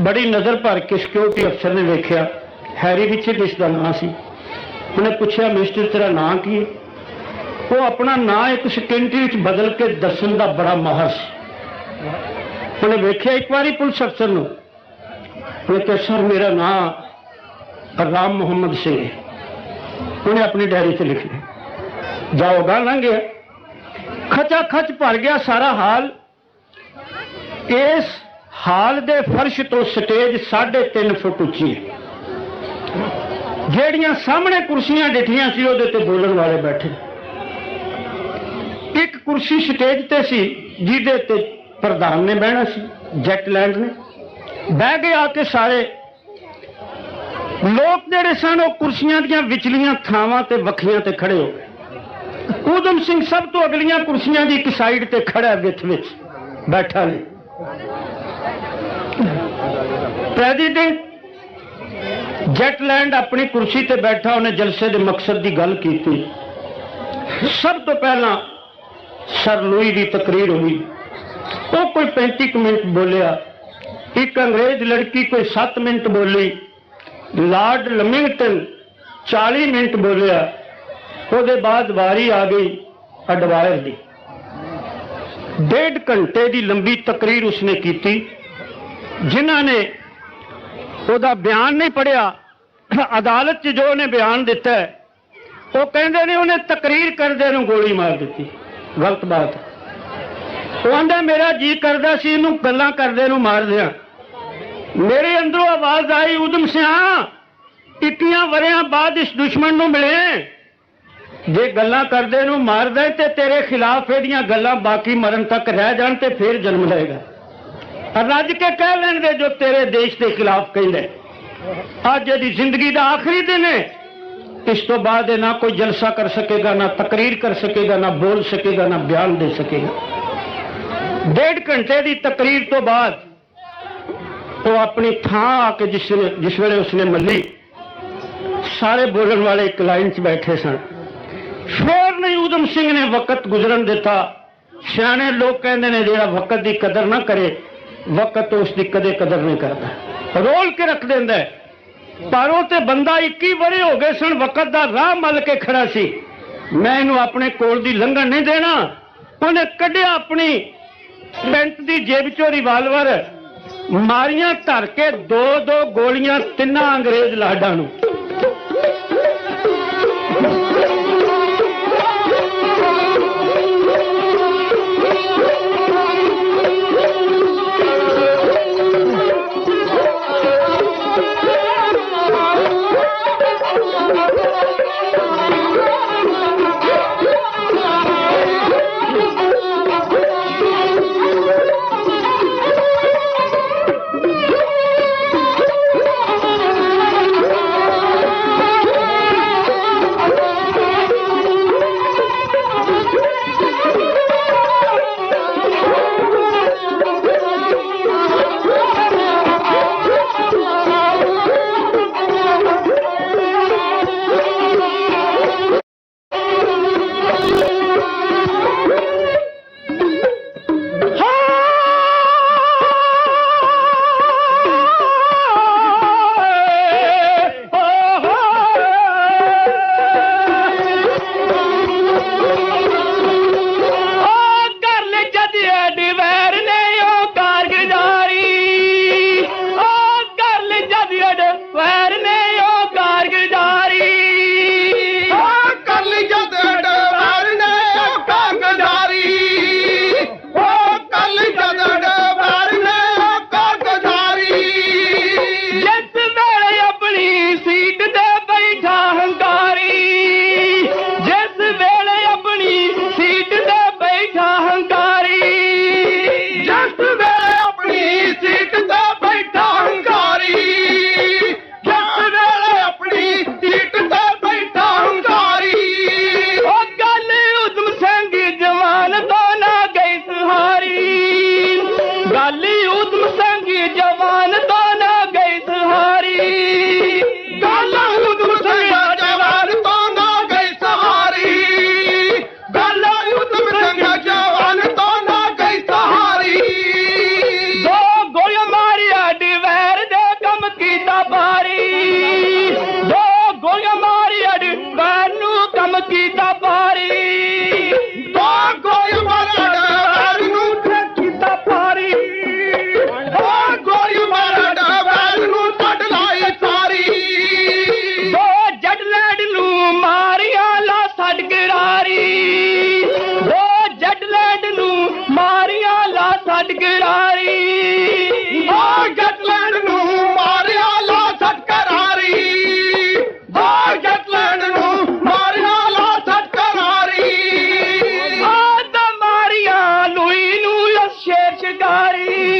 ਬੜੀ ਨਜ਼ਰ ਭਰ ਕੇ ਸਿਕਿਉਰਿਟੀ ਅਫਸਰ ਨੇ ਵੇਖਿਆ। ਹੈਰੀ ਰਿਚਰਡ ਇਸ ਦਾ ਨਾਂ ਸੀ। ਉਹਨੇ ਪੁੱਛਿਆ ਮਿਸਟਰ ਤੇਰਾ ਨਾਂ ਕੀ ਹੈ? ਉਹ ਆਪਣਾ ਨਾਂ ਇੱਕ ਸਕਿੰਟੀ ਵਿੱਚ ਬਦਲ ਕੇ ਦੱਸਣ ਦਾ ਬੜਾ ਮਾਹਰ ਸੀ। ਉਹਨੇ ਵੇਖਿਆ ਇੱਕ ਵਾਰੀ ਪੁਲਿਸ ਅਫਸਰ ਨੂੰ। ਉਹਨੇ ਕਿਹਾ ਸਰ ਮੇਰਾ ਨਾਂ ਰਾਮ ਮੁਹੰਮਦ ਸਿੰਘ ਹੈ। ਉਹਨੇ ਆਪਣੀ ਡਾਇਰੀ ਤੇ ਲਿਖ ਲਿਆ ਜਾਓਗਾ ਲੰਘਿਆ ਖਚਾ ਖਚ ਭਰ ਗਿਆ ਸਾਰਾ ਹਾਲ। ਇਸ ਹਾਲ ਦੇ ਫਰਸ਼ ਤੋਂ ਸਟੇਜ 3.5 ਫੁੱਟ ਉੱਚੀ ਹੈ। ਜਿਹੜੀਆਂ ਸਾਹਮਣੇ ਕੁਰਸੀਆਂ ਡਿੱਠੀਆਂ ਸੀ, ਉਹਦੇ ਤੇ ਬੋਲਣ ਵਾਲੇ ਬੈਠੇ। ਇੱਕ ਕੁਰਸੀ ਸਟੇਜ ਤੇ ਸੀ, ਜਿਹਦੇ ਤੇ ਪ੍ਰਧਾਨ ਨੇ ਬਹਿਣਾ ਸੀ ਜੈਟਲੈਂਡ ਨੇ। ਬਹਿ ਗਏ ਆ ਕੇ ਸਾਰੇ ਲੋਕ ਜਿਹੜੇ ਸਨ, ਉਹ ਕੁਰਸੀਆਂ ਦੀਆਂ ਵਿਚਲੀਆਂ ਥਾਵਾਂ ਤੇ ਵੱਖੀਆਂ ਤੇ ਖੜੇ ਹੋ ਗਏ। ਊਧਮ ਸਿੰਘ ਸਭ ਤੋਂ ਅਗਲੀਆਂ ਕੁਰਸੀਆਂ ਦੀ ਇੱਕ ਸਾਈਡ ਤੇ ਖੜਾ ਵਿੱਚ ਵਿੱਚ ਬੈਠਾ ਨੇ ਪ੍ਰੈਜ਼ੀਡੈਂਟ ਜੈਟਲੈਂਡ ਆਪਣੀ ਕੁਰਸੀ ਤੇ ਬੈਠਾ, ਉਹਨੇ ਜਲਸੇ ਦੇ ਮਕਸਦ ਦੀ ਗੱਲ ਕੀਤੀ। ਸਭ ਤੋਂ ਪਹਿਲਾਂ ਸਰ ਲੂਈ ਦੀ ਤਕਰੀਰ ਹੋਈ। ਉਹ ਕੋਈ 35 ਕੁ ਮਿੰਟ ਬੋਲਿਆ। ਇੱਕ ਅੰਗਰੇਜ਼ ਲੜਕੀ ਕੋਈ 7 ਮਿੰਟ ਬੋਲੀ। ਲਾਰਡ ਲਮਿੰਗਟਨ 40 ਮਿੰਟ ਬੋਲਿਆ। ਉਹਦੇ ਬਾਅਦ ਵਾਰੀ ਆ ਗਈ ਅਡਵਾਇਰ ਦੀ। ਡੇਢ ਘੰਟੇ ਦੀ ਲੰਬੀ ਤਕਰੀਰ ਉਸਨੇ ਕੀਤੀ, ਜਿਨ੍ਹਾਂ ਨੇ ਉਹਦਾ ਬਿਆਨ ਨਹੀਂ ਪੜਿਆ ਅਦਾਲਤ 'ਚ ਜੋ ਉਹਨੇ ਬਿਆਨ ਦਿੱਤਾ, ਉਹ ਕਹਿੰਦੇ ਨੇ ਉਹਨੇ ਤਕਰੀਰ ਕਰਦੇ ਨੂੰ ਗੋਲੀ ਮਾਰ ਦਿੱਤੀ। ਗਲਤ ਬਾਤ। ਉਹ ਕਹਿੰਦਾ ਮੇਰਾ ਜੀ ਕਰਦਾ ਸੀ, ਇਹਨੂੰ ਗੱਲਾਂ ਕਰਦੇ ਨੂੰ ਮਾਰ ਦਿਆਂ ਮੇਰੇ ਅੰਦਰੋਂ ਆਵਾਜ਼ ਆਈ, ਉਦਮ ਸਿਆ 21 ਵਰਿਆਂ ਬਾਅਦ ਇਸ ਦੁਸ਼ਮਣ ਨੂੰ ਮਿਲੇ। ਜੇ ਗੱਲਾਂ ਕਰਦੇ ਨੂੰ ਮਾਰਦਾ ਤੇ ਤੇਰੇ ਖਿਲਾਫ ਇਹਦੀਆਂ ਗੱਲਾਂ ਬਾਕੀ ਮਰਨ ਤੱਕ ਰਹਿ ਜਾਣ ਤੇ ਫਿਰ ਜਨਮ ਲਏਗਾ। ਰੱਜ ਕੇ ਕਹਿ ਲੈਣ ਦੇ ਜੋ ਤੇਰੇ ਦੇਸ਼ ਦੇ ਖਿਲਾਫ ਕਹਿੰਦੇ। ਅੱਜ ਇਹਦੀ ਜ਼ਿੰਦਗੀ ਦਾ ਆਖਰੀ ਦਿਨ ਹੈ। ਇਸ ਤੋਂ ਬਾਅਦ ਇਹ ਨਾ ਕੋਈ ਜਲਸਾ ਕਰ ਸਕੇਗਾ, ਨਾ ਤਕਰੀਰ ਕਰ ਸਕੇਗਾ, ਨਾ ਬੋਲ ਸਕੇਗਾ, ਨਾ ਬਿਆਨ ਦੇ ਸਕੇਗਾ। ਡੇਢ ਘੰਟੇ ਦੀ ਤਕਰੀਰ ਤੋਂ ਬਾਅਦ ਉਹ ਆਪਣੀ ਥਾਂ ਆ ਕੇ ਜਿਸ ਜਿਸ ਵੇਲੇ ਉਸਨੇ ਮੱਲੀ ਸਾਰੇ ਬੋਲਣ ਵਾਲੇ ਇੱਕ ਲਾਈਨ 'ਚ ਬੈਠੇ ਸਨ। ਫੇਰ ਨਹੀਂ ਉਦਮ ਸਿੰਘ ਨੇ ਵਕਤ ਗੁਜ਼ਰਨ ਦਿੱਤਾ। ਸਿਆਣੇ ਲੋਕ ਕਹਿੰਦੇ ਨੇ ਜਿਹੜਾ ਵਕਤ ਦੀ ਕਦਰ ਨਾ ਕਰੇ ਵਕਤ ਉਸ ਦੀ ਕਦੇ ਕਦਰ ਨਹੀਂ ਕਰਦਾ। ਰੋਲ ਕੇ ਰੱਖ ਦਿੰਦਾ ਹੈ। ਤੇ ਬੰਦਾ 21 ਵਰੇ ਹੋ ਗਏ ਸਨ, ਵਕਤ ਦਾ ਰਾਹ ਮਲ ਕੇ ਖੜਾ ਸੀ। ਮੈਂ ਇਹਨੂੰ ਆਪਣੇ ਕੋਲ ਦੀ ਲੰਘਣ ਨਹੀਂ ਦੇਣਾ। ਉਹਨੇ ਕੱਢਿਆ ਆਪਣੀ ਪੈਂਟ ਦੀ ਜੇਬ ਚੋਂ ਰਿਵਾਲਵਰ ਮਾਰੀਆਂ ਧਰ ਕੇ ਦੋ ਦੋ ਗੋਲੀਆਂ ਤਿੰਨਾਂ ਅੰਗਰੇਜ਼ ਲਾਡਾਂ ਨੂੰ। ਛੱਡ ਕਰਾਰੀ ਆ ਜਟਲੈਂਡ ਨੂੰ ਮਾਰਿਆ ਲਾ ਛੱਡ ਕਰਾਰੀ ਆ ਜਟਲੈਂਡ ਨੂੰ ਮਾਰਿਆ ਲਾ ਛੱਡ ਕਰਾਰੀ ਆ ਤਾਂ ਮਾਰਿਆ ਲੂਈ ਨੂੰ ਅਸ਼ੇਰ ਸ਼ਿਕਾਰੀ